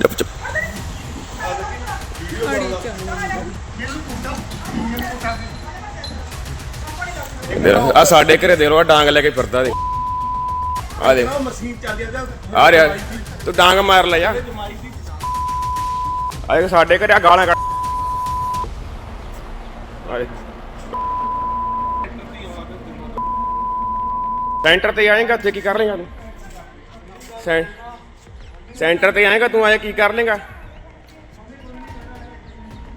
ਚੁੱਪ। ਚੁੱਪ ਆ ਸਾਡੇ ਘਰੇ ਦੇ ਲੋ ਡਾਂਗ ਲੈ ਕੇ ਫਿਰਦਾ ਦੇ ਆ ਦੇ ਮਸ਼ੀਨ ਚੱਲ ਜਾਂਦਾ ਆ ਰਿਹਾ। ਤੂੰ ਡਾਂਗ ਮਾਰ ਲੈ ਜਾ। ਆ ਸਾਡੇ ਘਰੇ ਆ ਗਾਲਾਂ ਕੱਢ। ਆ ਸੈਂਟਰ ਤੇ ਆਏਗਾ ਇੱਥੇ ਕੀ ਕਰ ਲੇਗਾ ਤੂੰ? ਸੈਂ ਸੈਂਟਰ ਤੇ ਆਏਗਾ, ਤੂੰ ਆਏ ਕੀ ਕਰ ਲੇਗਾ?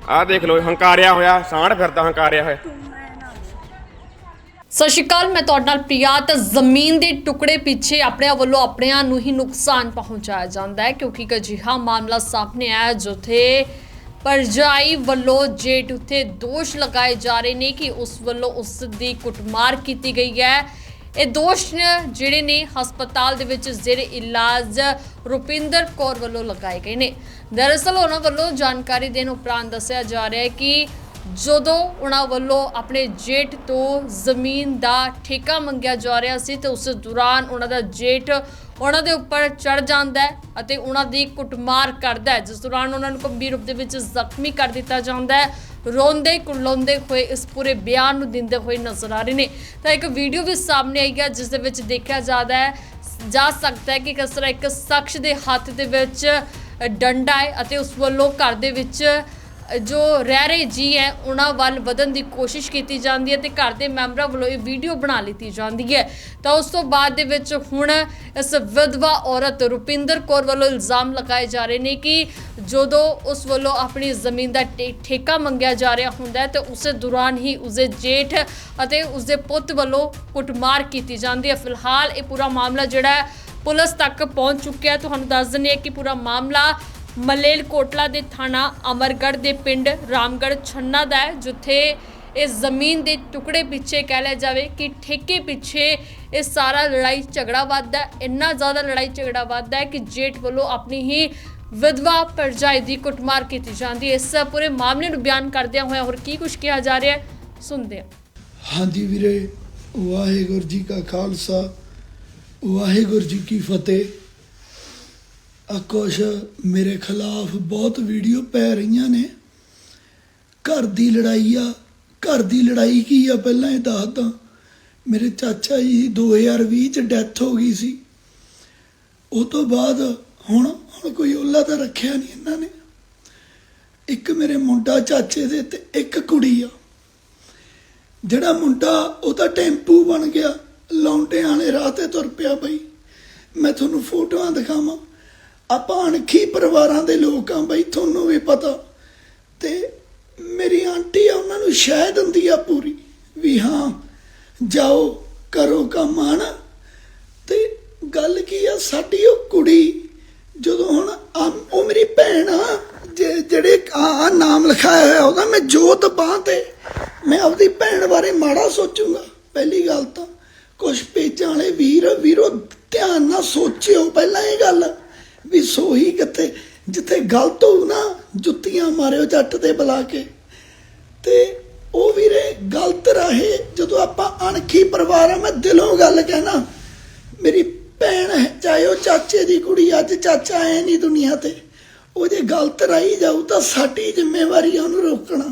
ਆ ਦੇਖ ਲੋ ਹੰਕਾਰਿਆ ਹੋਇਆ, ਸਾਂਢ ਫਿਰਦਾ ਹੰਕਾਰਿਆ ਹੋਇਆ। ਸਤਿ ਸ਼੍ਰੀ ਅਕਾਲ, ਮੈਂ ਤੁਹਾਡੇ ਨਾਲ ਪ੍ਰਿਆ ਤਾਂ ਜ਼ਮੀਨ ਦੇ ਟੁਕੜੇ ਪਿੱਛੇ ਆਪਣਿਆਂ ਵੱਲੋਂ ਆਪਣਿਆਂ ਨੂੰ ਹੀ ਨੁਕਸਾਨ ਪਹੁੰਚਾਇਆ ਜਾਂਦਾ ਹੈ, ਕਿਉਂਕਿ ਇੱਕ ਅਜਿਹਾ ਮਾਮਲਾ ਸਾਹਮਣੇ ਆਇਆ ਜਿੱਥੇ ਪਰਜਾਈ ਵੱਲੋਂ ਜੇਠ ਉੱਤੇ ਦੋਸ਼ ਲਗਾਏ ਜਾ ਰਹੇ ਨੇ ਕਿ ਉਸ ਵੱਲੋਂ ਉਸ ਦੀ ਕੁੱਟਮਾਰ ਕੀਤੀ ਗਈ ਹੈ। ਇਹ ਦੋਸ਼ ਜਿਹੜੇ ਨੇ ਹਸਪਤਾਲ ਦੇ ਵਿੱਚ ਜ਼ੇਰ ਇਲਾਜ ਰੁਪਿੰਦਰ ਕੌਰ ਵੱਲੋਂ ਲਗਾਏ ਗਏ ਨੇ। ਦਰਅਸਲ ਉਹਨਾਂ ਵੱਲੋਂ ਜਾਣਕਾਰੀ ਦੇਣ ਉਪਰੰਤ ਦੱਸਿਆ ਜਾ ਰਿਹਾ ਹੈ ਕਿ ਜਦੋਂ ਉਹਨਾਂ ਵੱਲੋਂ ਆਪਣੇ ਜੇਠ ਤੋਂ ਜ਼ਮੀਨ ਦਾ ਠੇਕਾ ਮੰਗਿਆ ਜਾ ਰਿਹਾ ਸੀ ਤੇ ਉਸ ਦੌਰਾਨ ਉਹਨਾਂ ਦਾ ਜੇਠ ਉਹਨਾਂ ਦੇ ਉੱਪਰ ਚੜ ਜਾਂਦਾ ਹੈ ਅਤੇ ਉਹਨਾਂ ਦੀ ਕੁੱਟਮਾਰ ਕਰਦਾ ਹੈ, ਜਿਸ ਦੌਰਾਨ ਉਹਨਾਂ ਨੂੰ ਗੰਭੀਰ ਰੂਪ ਦੇ ਵਿੱਚ ਜ਼ਖਮੀ ਕਰ ਦਿੱਤਾ ਜਾਂਦਾ ਹੈ। ਰੋਂਦੇ ਕੁਰਲਾਉਂਦੇ ਹੋਏ ਇਸ ਪੂਰੇ ਬਿਆਨ ਨੂੰ ਦਿੰਦੇ ਹੋਏ ਨਜ਼ਰ ਆ ਰਹੇ ਨੇ। ਤਾਂ ਇੱਕ ਵੀਡੀਓ ਵੀ ਸਾਹਮਣੇ ਆਈ ਹੈ, ਜਿਸ ਦੇ ਵਿੱਚ ਦੇਖਿਆ ਜਾਂਦਾ ਹੈ, ਜਾ ਸਕਦਾ ਹੈ ਕਿ ਕਿਸ ਤਰ੍ਹਾਂ ਇੱਕ ਸ਼ਖਸ ਦੇ ਹੱਥ ਦੇ ਵਿੱਚ ਡੰਡਾ ਹੈ ਅਤੇ ਉਸ ਵੱਲੋਂ ਘਰ ਦੇ ਵਿੱਚ ਜੋ ਰਹਿ ਰਹੇ ਜੀ ਹੈ, ਉਹਨਾਂ ਵੱਲ ਵਧਣ ਦੀ ਕੋਸ਼ਿਸ਼ ਕੀਤੀ ਜਾਂਦੀ ਹੈ ਤੇ ਘਰ ਦੇ ਮੈਂਬਰਾਂ ਵੱਲੋਂ ਇਹ ਵੀਡੀਓ ਬਣਾ ਲਈ ਜਾਂਦੀ ਹੈ। ਤਾਂ ਉਸ ਤੋਂ ਬਾਅਦ ਦੇ ਵਿੱਚ ਹੁਣ ਇਸ ਵਿਧਵਾ ਔਰਤ ਰੁਪਿੰਦਰ ਕੌਰ ਵੱਲੋਂ ਇਲਜ਼ਾਮ ਲਗਾਏ ਜਾ ਰਹੇ ਨੇ ਕਿ ਜਦੋਂ ਉਸ ਵੱਲੋਂ ਆਪਣੀ ਜ਼ਮੀਨ ਦਾ ਠੇ- ਠੇਕਾ ਮੰਗਿਆ ਜਾ ਰਿਹਾ ਹੁੰਦਾ ਹੈ, ਤੇ ਉਸੇ ਦੌਰਾਨ ਹੀ ਉਸਦੇ ਜੇਠ ਅਤੇ ਉਸਦੇ ਪੁੱਤ ਵੱਲੋਂ ਕੁੱਟਮਾਰ ਕੀਤੀ ਜਾਂਦੀ ਹੈ। ਫਿਲਹਾਲ ਇਹ ਪੂਰਾ ਮਾਮਲਾ ਜਿਹੜਾ ਹੈ, ਪੁਲਿਸ ਤੱਕ ਪਹੁੰਚ ਚੁੱਕਿਆ ਤੁਹਾਨੂੰ ਦੱਸ ਦਿੰਦੇ ਹਾਂ ਕਿ ਪੂਰਾ ਮਾਮਲਾ ਮਲੇਲਕੋਟਲਾ ਦੇ ਥਾਣਾ ਅਮਰਗੜ੍ਹ ਦੇ ਪਿੰਡ ਰਾਮਗੜ੍ਹ ਛੰਨਾ ਦਾ ਹੈ, ਜਿੱਥੇ ਇਸ ਜ਼ਮੀਨ ਦੇ ਟੁਕੜੇ ਪਿੱਛੇ ਕਹਿ ਲਿਆ ਜਾਵੇ ਕਿ ਠੇਕੇ ਪਿੱਛੇ ਇਹ ਸਾਰਾ ਲੜਾਈ ਝਗੜਾ ਵੱਧਦਾ ਇੰਨਾ ਜ਼ਿਆਦਾ ਲੜਾਈ ਝਗੜਾ ਵੱਧਦਾ ਹੈ ਕਿ ਜੇਠ ਵੱਲੋਂ ਆਪਣੀ ਹੀ ਵਿਧਵਾ ਪਰਜਾਈ ਦੀ ਕੁੱਟਮਾਰ ਕੀਤੀ ਜਾਂਦੀ ਹੈ। ਇਸ ਪੂਰੇ ਮਾਮਲੇ ਨੂੰ ਬਿਆਨ ਕਰਦਿਆਂ ਹੋਇਆ ਹੋਰ ਕੀ ਕੁਝ ਕਿਹਾ ਜਾ ਰਿਹਾ ਹੈ, ਸੁਣਦੇ ਹਾਂ। ਹਾਂਜੀ ਵੀਰੇ, ਵਾਹਿਗੁਰੂ ਜੀ ਕਾ ਖਾਲਸਾ, ਵਾਹਿਗੁਰੂ ਜੀ ਕੀ ਫਤਿਹ। ਆ ਮੇਰੇ ਖਿਲਾਫ ਬਹੁਤ ਵੀਡੀਓ ਪੈ ਰਹੀਆਂ ਨੇ। ਘਰ ਦੀ ਲੜਾਈ ਆ। ਘਰ ਦੀ ਲੜਾਈ ਕੀ ਆ ਪਹਿਲਾਂ ਇਹ ਦੱਸਦਾ ਮੇਰੇ ਚਾਚਾ ਜੀ ਦੀ 2020 ਚ ਡੈਥ ਹੋ ਗਈ ਸੀ। ਉਹ ਤੋਂ ਬਾਅਦ ਹੁਣ ਹੁਣ ਕੋਈ ਉਹਲਾ ਤਾਂ ਰੱਖਿਆ ਨਹੀਂ ਇਹਨਾਂ ਨੇ। ਇੱਕ ਮੇਰੇ ਮੁੰਡਾ ਚਾਚੇ ਦੇ ਤੇ ਇੱਕ ਕੁੜੀ ਆ। ਜਿਹੜਾ ਮੁੰਡਾ, ਉਹ ਤਾਂ ਟੈਂਪੂ ਬਣ ਗਿਆ। ਲੌਂਡਿਆਂ ਵਾਲੇ ਰਾਹ ਤੇ ਤੁਰ ਪਿਆ ਬਈ। ਮੈਂ ਤੁਹਾਨੂੰ ਫੋਟੋਆਂ ਦਿਖਾਵਾਂ। ਆਪਾਂ ਅਣਖੀ ਪਰਿਵਾਰਾਂ ਦੇ ਲੋਕ ਆ ਬਈ, ਤੁਹਾਨੂੰ ਵੀ ਪਤਾ। ਤੇ ਮੇਰੀ ਆਂਟੀ ਆ, ਉਹਨਾਂ ਨੂੰ ਸ਼ਾਇਦ ਹੁੰਦੀ ਆ ਪੂਰੀ ਵੀ ਹਾਂ, ਜਾਓ, ਕਰੋ ਕੰਮ, ਹਨਾ? ਤੇ ਗੱਲ ਕੀ ਆ, ਸਾਡੀ ਉਹ ਕੁੜੀ, ਜਦੋਂ ਹੁਣ ਉਹ ਮੇਰੀ ਭੈਣ ਆ ਜਿਹੜੇ ਆ ਨਾਮ ਲਿਖਾਇਆ ਹੋਇਆ ਉਹਦਾ, ਮੈਂ ਜੋਤ ਬਾਹ ਤੇ, ਮੈਂ ਆਪਦੀ ਭੈਣ ਬਾਰੇ ਮਾੜਾ ਸੋਚੂੰਗਾ, ਪਹਿਲੀ ਗੱਲ ਤਾਂ। ਕੁਝ ਪੇਜਾਂ ਵਾਲੇ ਵੀਰ, ਵੀਰੋ, ਧਿਆਨ ਨਾਲ ਸੋਚਿਓ, ਪਹਿਲਾਂ ਇਹ ਗੱਲ। ਵੀ ਸੋਹੀ ਕਿੱਥੇ ਜਿੱਥੇ ਗਲਤ ਹੋਊ ਨਾ ਜੁੱਤੀਆਂ ਮਾਰਿਓ ਜੱਟ ਤੇ ਬੁਲਾ ਕੇ। ਤੇ ਉਹ ਵੀਰੇ ਗਲਤ ਰਾਹੇ, ਜਦੋਂ ਆਪਾਂ ਅਣਖੀ ਪਰਿਵਾਰ ਆ, ਮੈਂ ਦਿਲੋਂ ਗੱਲ ਕਹਿਣਾ, ਮੇਰੀ ਭੈਣ ਹੈ, ਚਾਹੇ ਉਹ ਚਾਚੇ ਦੀ ਕੁੜੀ, ਅੱਜ ਚਾਚਾ ਐ ਨਹੀਂ ਦੁਨੀਆ ਤੇ, ਉਹ ਜੇ ਗਲਤ ਰਹੀ ਜਾਊ ਤਾਂ ਸਾਡੀ ਜ਼ਿੰਮੇਵਾਰੀ ਆ ਉਹਨੂੰ ਰੋਕਣਾ।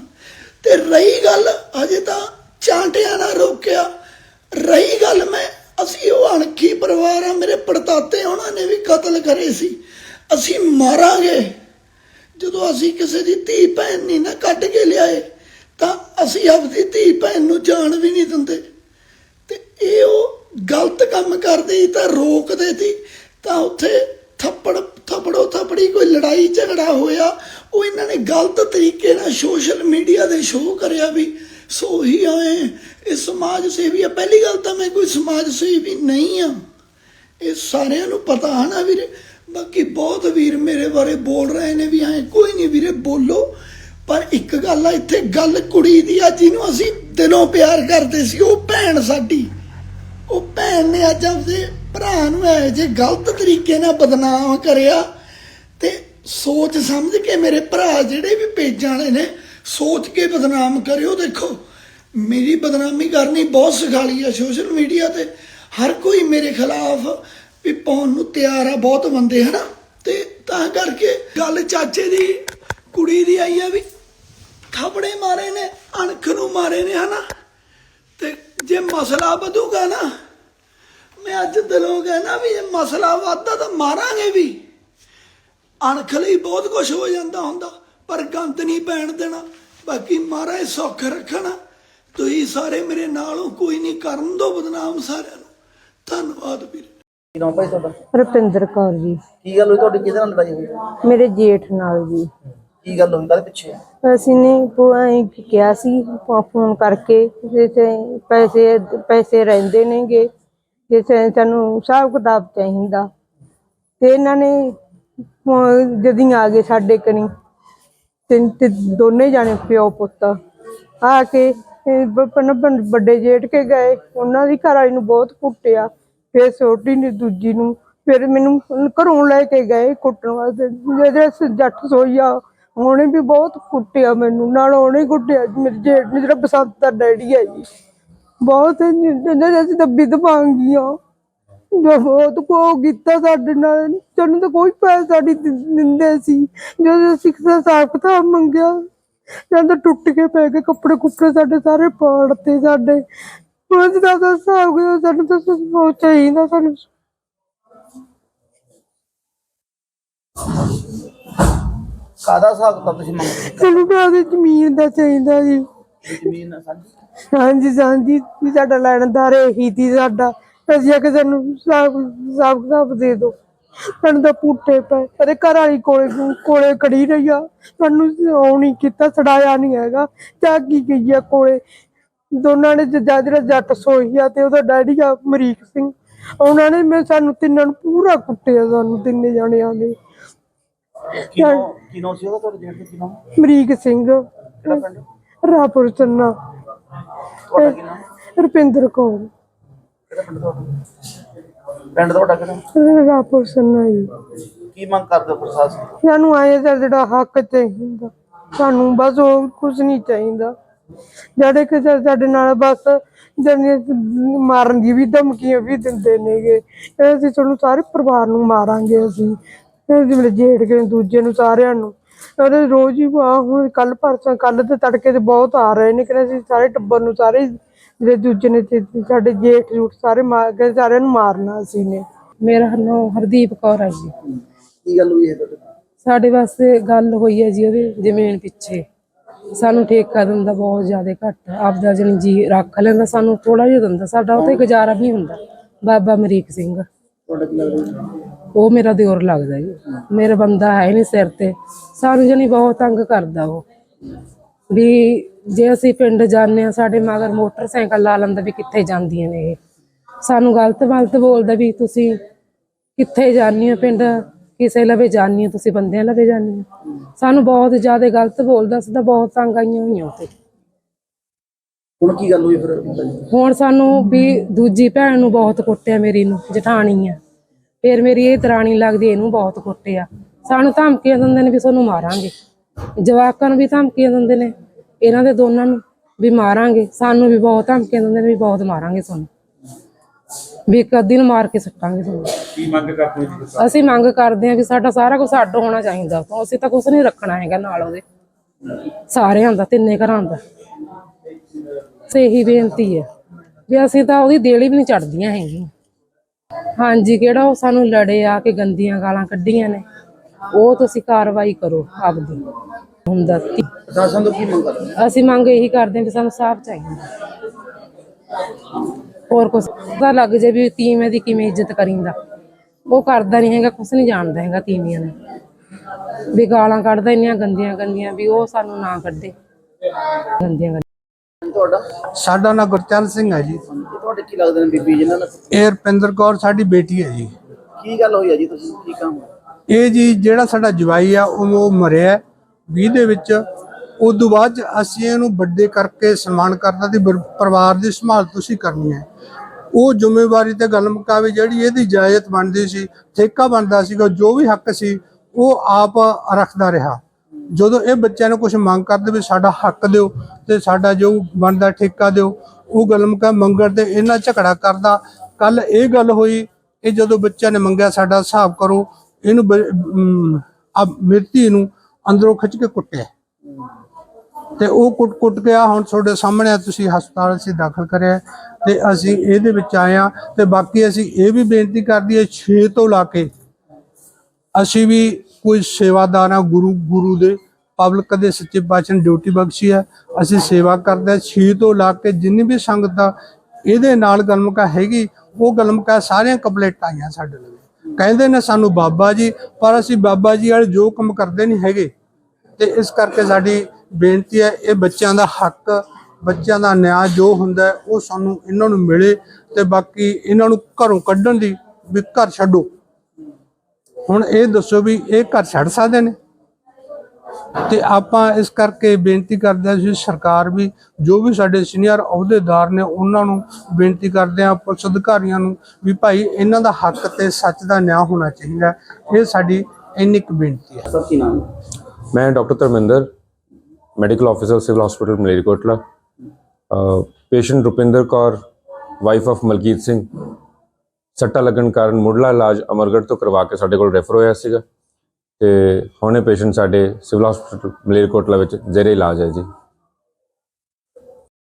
ਤੇ ਰਹੀ ਗੱਲ, ਅਜੇ ਤਾਂ ਚਾਂਟਿਆਂ ਨਾਲ ਰੋਕਿਆ, ਰਹੀ ਗੱਲ ਮੈਂ ਅਸੀਂ ਉਹ ਅਣਖੀ ਪਰਿਵਾਰ ਆ, ਮੇਰੇ ਪੜਤਾਤੇ ਉਹਨਾਂ ਨੇ ਵੀ ਕਤਲ ਕਰੇ ਸੀ। ਅਸੀਂ ਮਾਰਾਂਗੇ। ਜਦੋਂ ਅਸੀਂ ਕਿਸੇ ਦੀ ਧੀ ਭੈਣ ਨਹੀਂ ਨਾ ਕੱਢ ਕੇ ਲਿਆਏ, ਤਾਂ ਅਸੀਂ ਆਪਦੀ ਧੀ ਭੈਣ ਨੂੰ ਜਾਣ ਵੀ ਨਹੀਂ ਦਿੰਦੇ। ਤੇ ਇਹ ਉਹ ਗਲਤ ਕੰਮ ਕਰਦੇ ਸੀ, ਤਾਂ ਰੋਕਦੇ ਸੀ। ਤਾਂ ਉੱਥੇ ਥੱਪੜ, ਥੱਪੜੋ ਥੱਪੜੀ ਕੋਈ ਲੜਾਈ ਝਗੜਾ ਹੋਇਆ, ਉਹ ਇਹਨਾਂ ਨੇ ਗਲਤ ਤਰੀਕੇ ਨਾਲ ਸੋਸ਼ਲ ਮੀਡੀਆ ਦੇ ਸ਼ੋਅ ਕਰਿਆ ਵੀ ਸੋ ਹੀ ਆਏ। ਇਹ ਸਮਾਜ ਸੇਵੀ ਆ। ਪਹਿਲੀ ਗੱਲ ਤਾਂ ਮੈਂ ਕੋਈ ਸਮਾਜ ਸੇਵੀ ਨਹੀਂ ਆ। ਇਹ ਸਾਰਿਆਂ ਨੂੰ ਪਤਾ ਹੈ ਨਾ ਵੀਰੇ। ਬਾਕੀ ਬਹੁਤ ਵੀਰ ਮੇਰੇ ਬਾਰੇ ਬੋਲ ਰਹੇ ਨੇ ਵੀ ਐ ਕੋਈ ਨਹੀਂ ਵੀਰੇ, ਬੋਲੋ। ਪਰ ਇੱਕ ਗੱਲ ਆ, ਇੱਥੇ ਗੱਲ ਕੁੜੀ ਦੀ ਆ, ਜਿਹਨੂੰ ਅਸੀਂ ਦਿਲੋਂ ਪਿਆਰ ਕਰਦੇ ਸੀ, ਉਹ ਭੈਣ ਸਾਡੀ। ਉਹ ਭੈਣ ਨੇ ਅੱਜ ਆਪਦੇ ਭਰਾ ਨੂੰ ਐ ਜੇ ਗਲਤ ਤਰੀਕੇ ਨਾਲ ਬਦਨਾਮ ਕਰਿਆ ਤੇ ਸੋਚ ਸਮਝ ਕੇ ਮੇਰੇ ਭਰਾ ਜਿਹੜੇ ਵੀ ਪੇਜਾਂ ਵਾਲੇ ਨੇ ਸੋਚ ਕੇ ਬਦਨਾਮ ਕਰਿਓ ਦੇਖੋ। ਮੇਰੀ ਬਦਨਾਮੀ ਕਰਨੀ ਬਹੁਤ ਸਿਖਾਲੀ ਹੈ ਸੋਸ਼ਲ ਮੀਡੀਆ ਤੇ। ਹਰ ਕੋਈ ਮੇਰੇ ਖਿਲਾਫ ਵੀ ਪਾਉਣ ਨੂੰ ਤਿਆਰ ਆ, ਬਹੁਤ ਬੰਦੇ ਹਨਾ ਤੇ ਤਾਂ ਕਰਕੇ ਗੱਲ ਚਾਚੇ ਦੀ, ਕੁੜੀ ਦੀ ਆਈ ਆ ਵੀ ਥਾਪੜੇ ਮਾਰੇ ਨੇ, ਅਣਖ ਨੂੰ ਮਾਰੇ ਨੇ, ਹਨਾ। ਤੇ ਜੇ ਮਸਲਾ ਵਧੂਗਾ ਨਾ, ਮੈਂ ਅੱਜ ਦਿਲੋਂ ਕਹਿਣਾ ਵੀ ਇਹ ਮਸਲਾ ਵੱਧਦਾ ਤਾਂ ਮਾਰਾਂਗੇ ਵੀ। ਅਣਖ ਲਈ ਬਹੁਤ ਕੁਝ ਹੋ ਜਾਂਦਾ ਹੁੰਦਾ। ਪਰ ਗੰਦ ਨਹੀਂ ਪੈਣ ਦੇਣਾ। ਬਾਕੀ ਮਹਾਰਾਜ ਸੁੱਖ ਰੱਖਣਾ। ਤੁਸੀਂ ਸਾਰੇ ਮੇਰੇ ਨਾਲ ਕੋਈ ਨਹੀਂ ਕਰਨ ਦੋ ਬਦਨਾਮ ਸਾਰਿਆਂ ਨੂੰ। ਧੰਨਵਾਦ ਵੀਰੇ। ਕੀ ਨਾਮ ਭਾਈ ਤੁਹਾਡਾ? ਰੁਪਿੰਦਰ ਕੌਰ ਜੀ। ਕੀ ਗੱਲ ਹੋਈ ਤੁਹਾਡੀ? ਕਿਹਦੇ ਨਾਲ ਲੜਾਈ ਹੋਈ? ਮੇਰੇ ਜੇਠ ਨਾਲ ਜੀ। ਕੀ ਗੱਲ ਹੋਈ? ਕਾਹਦੇ ਪਿੱਛੇ? ਅਸੀਂ ਨੇ ਪੁਆਈ ਕਿਹਾ ਸੀ ਫੋਨ ਕਰਕੇ ਤੇ ਪੈਸੇ ਪੈਸੇ ਰਹਿੰਦੇ ਨੇਗੇ। ਤੇ ਸਾ- ਸਾਨੂੰ ਹਿਸਾਬ ਕਿਤਾਬ ਚਾਹੀਦਾ। ਤੇ ਇਹਨਾਂ ਨੇ ਜਦੀ ਆ ਗਏ ਸਾਡੇ ਕਨੀ। ਤਿੰਨ ਤੇ ਦੋਨੇ ਜਾਣੇ ਪਿਓ ਪੁੱਤ ਆ ਕੇ ਇਹ ਵੱਡੇ ਜੇਠ ਕੇ ਗਏ। ਉਹਨਾਂ ਦੀ ਘਰ ਵਾਲੀ ਨੂੰ ਬਹੁਤ ਕੁੱਟਿਆ। ਫਿਰ ਛੋਟੀ ਨੇ ਦੂਜੀ ਨੂੰ ਫਿਰ ਮੈਨੂੰ ਘਰੋਂ ਲੈ ਕੇ ਗਏ ਕੁੱਟਣ ਵਾਸਤੇ। ਜਿਹੜੇ ਸ- ਜੱਟ ਸੋਈਆ। ਉਹਨੇ ਵੀ ਬਹੁਤ ਕੁੱਟਿਆ ਮੈਨੂੰ। ਨਾਲ ਉਹਨੇ ਕੁੱਟਿਆ। ਮੇਰੇ ਜੇਠ ਨੇ ਜਿਹੜਾ ਬਸੰਤ ਦਾ ਡੈਡੀ ਹੈ ਜੀ। ਬਹੁਤ ਜਿੰਨੇ ਅਸੀਂ ਦੱਬੀ ਵਿਧਵਾਂ ਗੀਆਂ ਜੋ ਬਹੁਤ ਕੋ ਕੀਤਾ ਸਾਡੇ ਨਾਲ ਸਾਨੂੰ ਤਾਂ ਕੋਈ ਪੈਸਾ ਨਹੀਂ ਦਿੰ- ਦਿੰਦੇ ਸੀ। ਜਦੋਂ ਅਸੀਂ ਕਿਸੇ ਹਿਸਾਬ ਕਿਤਾਬ ਮੰਗਿਆ ਜਦੋਂ ਟੁੱਟ ਕੇ ਪੈ ਗਏ ਕੱਪੜੇ ਕੁੱਪੜੇ ਸਾਡੇ ਸਾਰੇ ਪਾੜਤੇ ਸਾਡੇ। ਪੰਜ ਦਾ ਤਾਂ ਹਿਸਾਬ ਗਿਆ ਸਾਨੂੰ ਤਾਂ ਬਹੁਤ ਚਾਹੀਦਾ ਸਾਨੂੰ। ਕਾਹਦਾ ਹਿਸਾਬ ਕਿਤਾਬ ਤੁਸੀਂ ਮੰਗਦੇ ਸਾਨੂੰ ਤਾਂ ਉਹਦੀ ਜ਼ਮੀਨ ਦਾ ਚਾਹੀਦਾ ਜੀ। ਹੋ ਜ਼ਮੀਨ ਸਾਂਝੀ ਹਾਂਜੀ ਹਾਂਜੀ ਵੀ ਸਾਡਾ ਲੈਣਦਾਰ ਇਹੀ ਸੀ ਸਾਡਾ। ਅਸੀਂ ਕਿ ਸਾਨੂੰ ਹਿਸਾਬ ਹਿਸਾਬ ਕਿਤਾਬ ਦੇ ਦਿਓ ਸਾਨੂੰ ਤਾਂ ਪੁੱਟੇ ਪਏ। ਅਰੇ ਘਰ ਵਾਲੀ ਕੋਲੇ ਕੋਲੇ ਖੜੀ ਰਹੀ ਆ। ਸਾਨੂੰ ਉਹ ਨਹੀਂ ਕੀਤਾ ਛਡਾਇਆ ਨਹੀਂ ਹੈਗਾ। ਚਾਗੀ ਗਈ ਆ ਕੋਲੇ। ਦੋਨਾਂ ਨੇ ਜੱਜਾ ਜਿਹੜਾ ਜੱਟ ਸੋਈ ਆ ਤੇ ਉਹਦਾ ਡੈਡੀ ਆ ਅਮਰੀਕ ਸਿੰਘ। ਉਹਨਾਂ ਨੇ ਮੈਂ ਸਾਨੂੰ ਤਿੰਨਾਂ ਨੂੰ ਪੂਰਾ ਕੁੱਟਿਆ ਸਾਨੂੰ ਤਿੰਨੇ ਜਣਿਆਂ ਨੇ। ਕੀ ਨਾਮ ਕੀ ਨਾਮ ਸੀ ਉਹਦਾ ਤੁਹਾਡੇ ਜੇਠ ਦਾ? ਕੀ ਨਾਮ? ਅਮਰੀਕ ਸਿੰਘ। ਰਾਪੁਰ ਚੰਨਾ। ਤੁਹਾਡਾ ਕੀ ਨਾਮ? ਰੁਪਿੰਦਰ ਕੌਰ। ਪਿੰਡ ਤੁਹਾਡਾ? ਕਿਹੜਾ? ਰਾਪੁਰ ਕੀ ਮੰਗ ਕਰਦੇ ਹੋ ਪ੍ਰਸ਼ਾਸਨ ਤੋਂ? ਸਾਨੂੰ ਆਏ ਦਾ ਜਿਹੜਾ ਹੱਕ ਚਾਹੀਦਾ। ਸਾਨੂੰ ਬਸ ਉਹ ਕੁਝ ਨਹੀਂ ਚਾਹੀਦਾ। ਜਿਹੜੇ ਕਿ ਸਾ- ਸਾਡੇ ਨਾਲ ਬਸ ਜਨੇ ਮਾਰਨ ਦੀ ਵੀ ਧਮਕੀਆਂ ਵੀ ਦਿੰਦੇ ਨੇਗੇ। ਇਹ ਅਸੀਂ ਤੁਹਾਨੂੰ ਸਾਰੇ ਪਰਿਵਾਰ ਨੂੰ ਮਾਰਾਂਗੇ ਅਸੀਂ। ਇਹ ਜਿਵੇਂ ਜੇਠ ਕੇ ਦੂਜੇ ਨੂੰ ਸਾਰਿਆਂ ਨੂੰ। ਉਹਦੇ ਰੋਜ਼ ਹੀ ਆ ਹੁਣ ਕੱਲ ਪਰਸੋਂ ਕੱਲ ਤੇ ਤੜਕੇ ਤੇ ਬਹੁਤ ਆ ਰਹੇ ਨੇ। ਕਿ ਅਸੀਂ ਸਾਰੇ ਟੱਬਰ ਨੂੰ ਸਾਰੇ ਜਿਹੜੇ ਦੂਜੇ ਨੇ ਤੇ ਸਾਡੇ ਜੇਠ ਜੂਠ ਸਾਰੇ ਮਾਰ ਕੇ ਸਾਰਿਆਂ ਨੂੰ ਮਾਰਨਾ ਅਸੀਂ ਨੇ। ਮੇਰਾ ਨਾਮ ਹਰਦੀਪ ਕੌਰ ਹੈ ਜੀ। ਕੀ ਗੱਲ ਹੋਈ ਹੈ ਤੁਹਾਡੇ ਨਾਲ? ਸਾਡੇ ਵਾਸਤੇ ਗੱਲ ਹੋਈ ਹੈ ਜੀ ਉਹਦੀ ਜ਼ਮੀਨ ਪਿੱਛੇ। ਸਾਨੂੰ ਠੇਕਾ ਦਿੰਦਾ ਬਹੁਤ ਜ਼ਿਆਦਾ ਘੱਟ। ਆਪਦਾ ਜਣੀ ਜੀ ਰੱਖ ਲੈਂਦਾ ਸਾਨੂੰ ਥੋੜਾ ਜਿਹਾ ਦਿੰਦਾ। ਸਾਡਾ ਉਹ ਤੇ ਗੁਜ਼ਾਰਾ ਵੀ ਨਹੀਂ ਹੁੰਦਾ। ਬਾਬਾ ਅਮਰੀਕ ਸਿੰਘ। ਤੁਹਾਡਾ ਕੀ ਲੱਗਦਾ ਉਹ ਮੇਰਾ ਦਿਓਰ ਲੱਗਦਾ ਜੀ। ਮੇਰਾ ਬੰਦਾ ਹੈ ਨਹੀਂ ਸਿਰ ਤੇ। ਸਾਨੂੰ ਜਣੀ ਬਹੁਤ ਤੰਗ ਕਰਦਾ ਉਹ। ਵੀ ਜੇ ਅਸੀਂ ਪਿੰਡ ਜਾਂਦੇ ਆ ਸਾਡੇ ਮਗਰ ਮੋਟਰਸਾਈਕਲ ਲਾ ਲੈਂਦਾ ਵੀ ਕਿੱਥੇ ਜਾਂਦੀਆਂ ਨੇ ਇਹ। ਸਾਨੂੰ ਗਲਤ ਗਲਤ ਬੋਲਦਾ ਵੀ ਤੁਸੀਂ ਕਿੱਥੇ ਜਾਂਦੀ ਹੋ ਪਿੰਡ? ਕਿਸੇ ਲਵੇ ਜਾਂਦੀ ਹੋ ਤੁਸੀਂ ਬੰਦਿਆਂ ਲਵੇ ਜਾਂਦੀ ਹੋ। ਸਾਨੂੰ ਬਹੁਤ ਜ਼ਿਆਦਾ ਗਲਤ ਬੋਲਦਾ ਤਾਂ ਬਹੁਤ ਤੰਗ ਆਈਆਂ ਹੋਈਆਂ ਤੇ ਹੁਣ ਕੀ ਗੱਲ ਹੋਈ ਫਿਰ? ਹੁਣ ਸਾਨੂੰ ਵੀ ਦੂਜੀ ਭੈਣ ਨੂੰ ਬਹੁਤ ਕੁੱਟਿਆ ਮੇਰੀ ਨੂੰ ਜਠਾਣੀ ਆ। ਫਿਰ ਮੇਰੀ ਇਹ ਦਰਾਣੀ ਲੱਗਦੀ ਇਹਨੂੰ ਬਹੁਤ ਕੁੱਟਿਆ। ਸਾਨੂੰ ਧਮਕੀਆਂ ਦਿੰਦੇ ਨੇ ਵੀ ਤੁਹਾਨੂੰ ਮਾਰਾਂਗੇ। ਜਵਾਕਾਂ ਨੂੰ ਵੀ ਧਮਕੀਆਂ ਦਿੰਦੇ ਨੇ। ਇਹਨਾਂ ਦੇ ਦੋਨਾਂ ਨੂੰ ਵੀ ਮਾਰਾਂਗੇ ਸਾਨੂੰ ਵੀ ਬਹੁਤ ਧਮਕੀਆਂ ਦਿੰਦੇ ਨੇ ਵੀ ਬਹੁਤ ਮਾਰਾਂਗੇ ਤੁਹਾਨੂੰ। ਵੀ ਇੱਕ ਅੱਧੀ ਨੂੰ ਮਾਰ ਕੇ ਸੱਟਾਂਗੇ ਤੁਹਾਨੂੰ। ਕੀ ਮੰਗ ਕਰਦੇ ਹੋ ਅਸੀਂ ਮੰਗ ਕਰਦੇ ਹਾਂ ਵੀ ਸਾਡਾ ਸਾਰਾ ਕੁਝ ਅੱਡ ਹੋਣਾ ਚਾਹੀਦਾ। ਤੋਂ ਅਸੀਂ ਤਾਂ ਕੁਝ ਨਹੀਂ ਰੱਖਣਾ ਹੈਗਾ ਨਾਲ ਉਹਦੇ। ਸਾਰਿਆਂ ਦਾ ਤਿੰਨੇ ਘਰਾਂ ਦਾ। ਸੇ ਇਹੀ ਬੇਨਤੀ ਹੈ। ਵੀ ਅਸੀਂ ਤਾਂ ਉਹਦੀ ਦੇਲੀ ਵੀ ਨਹੀਂ ਚੜਦੀਆਂ ਹੈਗੀਆਂ। ਹਾਂਜੀ ਕਿਹੜਾ ਉਹ ਸਾਨੂੰ ਲੜੇ ਆ ਕੇ ਗੰਦੀਆਂ ਗਾਲਾਂ ਕੱਢੀਆਂ ਨੇ। ਉਹ ਤੁਸੀਂ ਕਾਰਵਾਈ ਕਰੋ ਆਪਦੀ। ਹੁੰਦਾ ਤੀ- ਪ੍ਰਸ਼ਾਸਨ ਤੋਂ ਕੀ ਮੰਗ ਕਰਦੇ? ਅਸੀਂ ਮੰਗ ਇਹੀ ਕਰਦੇ ਹਾਂ ਵੀ ਸਾਨੂੰ ਸਾਫ਼ ਚਾਹੀਦਾ। ਹੋਰ ਕੁਛ ਪਤਾ ਲੱਗ ਜੇ ਵੀ ਤੀਵੇਂ ਦੀ ਕਿਵੇਂ ਇੱਜ਼ਤ ਕਰੀਂਦਾ। ਉਹ ਕਰਦਾ ਨਹੀਂ ਹੈਗਾ ਕੁਛ ਨਹੀਂ ਜਾਣਦਾ ਹੈਗਾ ਤੀਵੀਆਂ ਨੂੰ। ਵੀ ਗਾਲਾਂ ਕੱਢਦਾ ਇੰਨੀਆਂ ਗੰਦੀਆਂ ਗੰਦੀਆਂ ਵੀ ਉਹ ਸਾਨੂੰ ਨਾ ਕੱਢੇ। ਗੰਦੀਆਂ ਗੰਦੀਆਂ। ਤੁਹਾਡਾ? ਸਾਡਾ ਨਾਂ ਗੁਰਚਰਨ ਸਿੰਘ ਹੈ ਜੀ। ਤੁਹਾਡੇ ਕੀ ਲੱਗਦੇ ਨੇ ਬੀਬੀ ਜਿਨ੍ਹਾਂ ਨਾਲ ਇਹ ਰੁਪਿੰਦਰ ਕੌਰ ਸਾਡੀ ਬੇਟੀ ਹੈ ਜੀ। ਕੀ ਗੱਲ ਹੋਈ ਹੈ ਜੀ? ਤੁਸੀਂ ਕੀ ਕੰਮ ਇਹ ਜੀ ਜਿਹੜਾ ਸਾਡਾ ਜਵਾਈ ਆ ਉਹ ਉਹ ਮਰਿਆ 20 ਦੇ ਵਿੱਚ। ਉਸ ਤੋਂ ਬਾਅਦ 'ਚ ਅਸੀਂ ਇਹਨੂੰ ਵੱਡੇ ਕਰਕੇ ਸਨਮਾਨ ਕਰਦਾ ਤੇ ਪਰਿਵਾਰ ਦੀ ਸੰਭਾਲ ਤੁਸੀਂ ਕਰਨੀ ਹੈ। ਉਹ ਜ਼ਿੰਮੇਵਾਰੀ ਤੇ ਗੱਲ ਮੁਕਾਵੇ ਜਿਹੜੀ ਇਹਦੀ ਇਜਾਜ਼ਤ ਬਣਦੀ ਸੀ, ਠੇਕਾ ਬਣਦਾ ਸੀਗਾ, ਜੋ ਵੀ ਹੱਕ ਸੀ, ਉਹ ਆਪ ਰੱਖਦਾ ਰਿਹਾ। ਜਦੋਂ ਇਹ ਬੱਚਿਆਂ ਨੂੰ ਕੁਝ ਮੰਗ ਕਰਦੇ ਵੀ ਸਾਡਾ ਹੱਕ ਦਿਓ ਤੇ ਸਾਡਾ ਜੋ ਬਣਦਾ ਠੇਕਾ ਦਿਓ, ਉਹ ਗੱਲ ਮੁਕਾ ਮੰਗਣ ਤੇ ਇਹਨਾਂ ਝਗੜਾ ਕਰਦਾ। ਕੱਲ ਇਹ ਗੱਲ ਹੋਈ, ਇਹ ਜਦੋਂ ਬੱਚਿਆਂ ਨੇ ਮੰਗਿਆ ਸਾਡਾ ਹਿਸਾਬ ਕਰੋ, ਇਹਨੂੰ ਆ ਮਿਰਤੀ ਨੂੰ ਅੰਦਰੋਂ ਖਿੱਚ ਕੇ ਕੁੱਟਿਆ। ਤੇ ਉਹ ਕੁੱਟ ਕੁੱਟ ਕੇ ਆ ਹੁਣ ਤੁਹਾਡੇ ਸਾਹਮਣੇ ਤੁਸੀਂ ਹਸਪਤਾਲ ਅਸੀਂ ਦਾਖਲ ਕਰਿਆ। ਤੇ ਅਸੀਂ ਇਹਦੇ ਵਿੱਚ ਆਏ ਆ ਤੇ ਬਾਕੀ ਅਸੀਂ ਇਹ ਵੀ ਬੇਨਤੀ ਕਰਦੀ ਹੈ 6 ਤੋਂ ਲਾ ਕੇ ਅਸੀਂ ਵੀ ਕੋਈ ਸੇਵਾਦਾਰ ਆ, ਗੁਰੂ ਗੁਰੂ ਦੇ, ਪਬਲਿਕ ਦੇ ਸੱਚੇ ਪਾਤਸ਼ਾਹ ਨੇ ਡਿਊਟੀ ਬਖਸ਼ੀ ਹੈ। ਅਸੀਂ ਸੇਵਾ ਕਰਦੇ ਹਾਂ 6 ਤੋਂ ਲਾ ਕੇ ਜਿੰਨੀ ਵੀ ਸੰਗਤ ਆ, ਇਹਦੇ ਨਾਲ ਗਲਮਕਾ ਹੈਗੀ, ਉਹ ਗਲਮਕਾ ਸਾਰੀਆਂ ਕੰਪਲੀਟ ਆਈਆਂ ਸਾਡੇ ਲਈ। ਕਹਿੰਦੇ ਨੇ ਸਾਨੂੰ ਬਾਬਾ ਜੀ, ਪਰ ਅਸੀਂ ਬਾਬਾ ਜੀ ਵਾਲੇ ਜੋ ਕੰਮ ਕਰਦੇ ਨਹੀਂ ਹੈਗੇ। ਤੇ ਇਸ ਕਰਕੇ ਸਾਡੀ ਬੇਨਤੀ ਹੈ, ਇਹ ਬੱਚਿਆਂ ਦਾ ਹੱਕ, ਬੱਚਿਆਂ ਦਾ ਨਿਆਂ ਜੋ ਹੁੰਦਾ ਉਹ ਸਾਨੂੰ ਇਹਨਾਂ ਨੂੰ ਮਿਲੇ ਤੇ ਬਾਕੀ ਇਹਨਾਂ ਨੂੰ ਘਰੋਂ ਕੱਢਣ ਦੀ ਵੀ ਘਰ ਛੱਡੋ। ਹੁਣ ਇਹ ਦੱਸੋ ਵੀ ਇਹ ਘਰ ਛੱਡ ਸਕਦੇ ਨੇ? ਤੇ ਆਪਾਂ ਇਸ ਕਰਕੇ ਬੇਨਤੀ ਕਰਦੇ ਹਾਂ ਜੀ ਸਰਕਾਰ ਵੀ ਜੋ ਵੀ ਸਾਡੇ ਸੀਨੀਅਰ ਅਹੁਦੇਦਾਰ ਨੇ ਉਹਨਾਂ ਨੂੰ ਬੇਨਤੀ ਕਰਦੇ ਹਾਂ ਪੁਲਿਸ ਅਧਿਕਾਰੀਆਂ ਨੂੰ ਵੀ ਭਾਈ ਇਹਨਾਂ ਦਾ ਹੱਕ ਤੇ ਸੱਚ ਦਾ ਨਿਆਂ ਹੋਣਾ ਚਾਹੀਦਾ। ਇਹ ਸਾਡੀ ਇੰਨੀ ਕੁ ਬੇਨਤੀ ਹੈ ਸਰ ਕੀ ਨਾਮ ਹੈ? ਮੈਂ doctor Dharminder medical officer civil hospital Malerkotla patient Rupinder Kaur wife of Malkit Singh ਸੱਟਾ ਲੱਗਣ ਕਾਰਨ ਮੁੱਢਲਾ ਇਲਾਜ ਅਮਰਗੜ੍ਹ ਤੋਂ ਕਰਵਾ ਕੇ ਸਾਡੇ ਕੋਲ ਰੈਫਰ ਹੋਇਆ ਸੀਗਾ ਤੇ ਹੁਣੇ ਪੇਸ਼ੈਂਟ ਸਾਡੇ ਸਿਵਲ ਹਸਪੀਟਲ ਮਲੇਰਕੋਟਲਾ ਵਿੱਚ ਜ਼ੇਰੇ ਇਲਾਜ ਹੈ ਜੀ।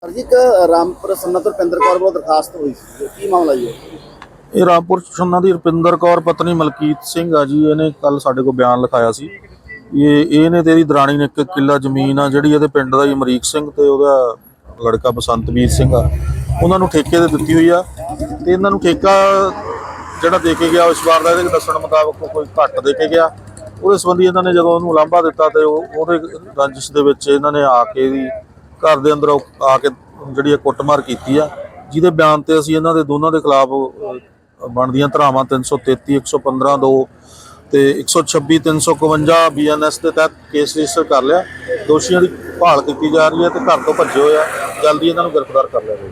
ਸਰ ਜੀ ਇੱਕ ਰਾਮਪੁਰ ਸੰਨਤ ਰੁਪਿੰਦਰ ਕੌਰ ਵੱਲੋਂ ਦਰਖਾਸਤ ਹੋਈ ਸੀ। ਕੀ ਮਾਮਲਾ ਜੀ? ਇਹ? ਇਹ ਰਾਮਪੁਰ ਛੰਨਾ ਦੀ ਰੁਪਿੰਦਰ ਕੌਰ ਪਤਨੀ ਮਲਕੀਤ ਸਿੰਘ ਆ ਜੀ ਇਹਨੇ ਕੱਲ ਸਾਡੇ ਕੋਲ ਬਿਆਨ ਲਿਖਾਇਆ ਸੀ। ਇਹ ਇਹਨੇ ਤੇਰੀ ਦਰਾਣੀ ਨੇ ਇੱਕ ਕਿੱਲਾ ਜ਼ਮੀਨ ਆ ਜਿਹੜੀ ਇਹਦੇ ਪਿੰਡ ਦਾ ਹੀ ਅਮਰੀਕ ਸਿੰਘ ਤੇ ਉਹਦਾ ਲੜਕਾ ਬਸੰਤਵੀਰ ਸਿੰਘ ਆ। ਉਹਨਾਂ ਨੂੰ ਠੇਕੇ ਤੇ ਦਿੱਤੀ ਹੋਈ ਆ ਤੇ ਇਹਨਾਂ ਨੂੰ ਠੇਕਾ ਜਿਹੜਾ ਦੇ ਕੇ ਗਿਆ ਇਸ ਵਾਰ ਦਾ ਇਹਦੇ ਦੱਸਣ ਮੁਤਾਬਕ ਕੋਈ ਘੱਟ ਦੇ ਕੇ ਗਿਆ। ਉਹਦੇ ਸੰਬੰਧੀ ਇਹਨਾਂ ਨੇ ਜਦੋਂ ਉਹਨੂੰ ਲਾਂਭਾ ਦਿੱਤਾ ਤੇ ਉਹ ਉਹਦੇ ਰੰਜਿਸ਼ ਦੇ ਵਿੱਚ ਇਹਨਾਂ ਨੇ ਆ ਕੇ ਵੀ ਘਰ ਦੇ ਅੰਦਰ ਆ ਕੇ ਜਿਹੜੀ ਇਹ ਕੁੱਟਮਾਰ ਕੀਤੀ ਆ। ਜਿਹਦੇ ਬਿਆਨ ਤੇ ਅਸੀਂ ਇਹਨਾਂ ਦੇ ਦੋਨਾਂ ਦੇ ਖਿਲਾਫ ਬਣਦੀਆਂ ਧਾਰਾਵਾਂ 333 115 2 ਤੇ 126 351 ਬੀਐਨਐਸ ਦੇ ਤਹਿਤ ਕੇਸ ਰਜਿਸਟਰ ਕਰ ਲਿਆ। ਦੋਸ਼ੀਆਂ ਦੀ ਭਾਲ ਕੀਤੀ ਜਾ ਰਹੀ ਹੈ ਤੇ ਘਰ ਤੋਂ ਭੱਜੇ ਹੋਏ ਆ। ਜਲਦੀ ਇਹਨਾਂ ਨੂੰ ਗ੍ਰਿਫਤਾਰ ਕਰ ਲਿਆ ਜਾਵੇਗਾ